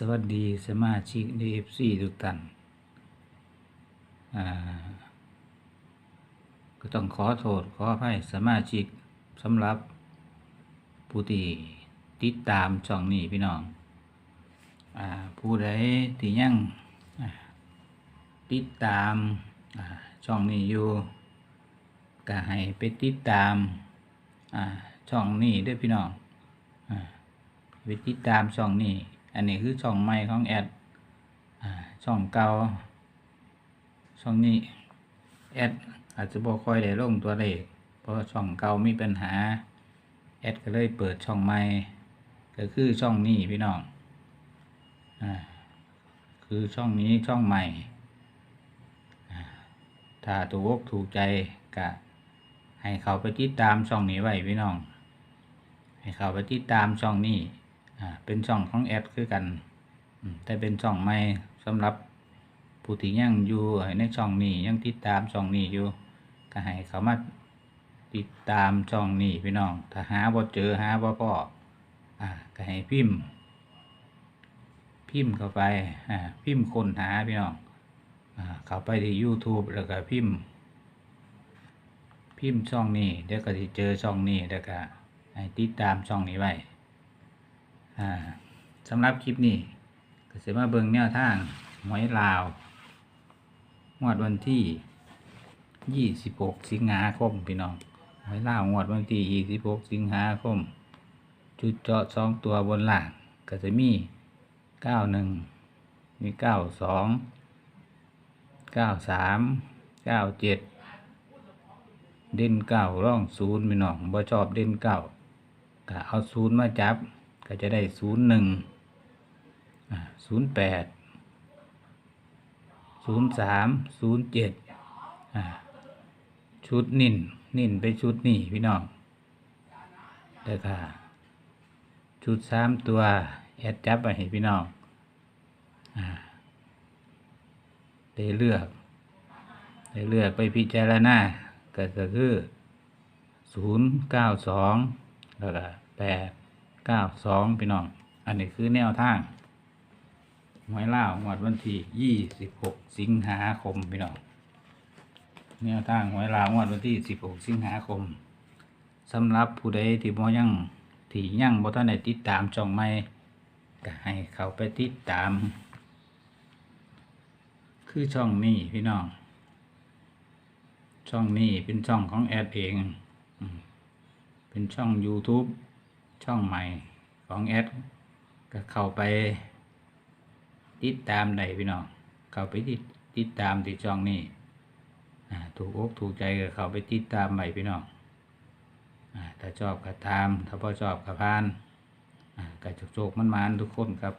สวัสดีสมาชิก DFC ทุกท่านอ่าก็ต้องขอโทษขออภัยสมาชิกสำหรับผู้ที่ติดตามช่องนี้พี่น้องอ่าผู้ใดที่ยังอ่าติดตามช่องนี้อยู่ก็ให้ไปติดตามช่องนี้ด้วยพี่น้องอ่าไปติดตามช่องนี้ อันนี้คือช่องใหม่ของแอดช่องเก่าช่องนี้แอดอาจจะบ่ค่อยได้ลงตัวเลขเพราะช่องเก่ามีปัญหาแอดก็เลยเปิดช่องใหม่ก็คือช่องนี้พี่น้องอ่าคือช่องนี้ช่องใหม่อ่าถ้าถูกอกถูกใจก็ให้เขาไปติดตามช่องนี้ไว้พี่น้อง ให้เขาไปติดตามช่องนี้ เป็นช่องของแอดคือกัน แต่เป็นช่องใหม่สำหรับผู้ที่ยังอยู่ในช่องนี้ยังติดตามช่องนี้อยู่ก็ให้เขามาติดตามช่องนี้พี่น้อง ถ้าหาบ่เจอหาบ่พออ่าก็ให้พิมพ์ พิมพ์เข้าไปอ่าพิมพ์ค้นหาพี่น้องอ่าเข้าไปที่ YouTube แล้วก็พิมพ์ พิมพ์ช่องนี้เดี๋ยวก็จะเจอช่องนี้แล้วก็ให้ติดตามช่องนี้ไว้ อ่าสำหรับคลิปนี้ก็จะมาเบิ่งแนวทางหวยลาวงวดวันที่ 26 สิงหาคมพี่น้องหวยลาวงวดวันที่ 26 สิงหาคม จุดเจาะสองตัวบนหล่างก็จะมี 91 มี 92 93 97เด่นเก้าร่องศูนย์พี่น้องบ่ชอบเด่นเก้าก็เอาศูนย์มาจับ ก็จะได้ศูนย์หนึ่งศูนย์แปดศูนย์สามศูนย์เจ็ดชุดนิ่นนิ่นไปชุดนี่พี่น้องเด้อค่ะ ชุดสามตัวแอดจับไปให้พี่น้องอได้เลือกได้เลือกไปพิจารณาก็จะคือศูนย์เก้าสองแล้วก็แปด เก้าสองพี่น้อง อันนี้คือแนวทางหวยเล่าวงวดวันที่ยี่สิบหกสิงหาคมพี่น้องแนวทางหวยลาวงวดวันที่สิบหกสิงหาคมสำหรับผู้ใดที่บ่ยังที่ยังบ่ทันได้ติดตามช่องใหม่ก็ให้เขาไปติดตาม คือช่องนี้พี่น้อง ช่องนี้เป็นช่องของแอดเอง เป็นช่อง YouTube ช่องใหม่ของแอดก็เข้าไป ติดตามได้พี่น้องเข้าไปติดติดตามที่ช่องนี้อ่ถูกอกถูกใจก็เข้าไปติดตามใหม่พี่น้องถ้าชอบก็ตาม ถ้าพอชอบก็พานอ่าก็โจกมันๆทุกคนครับ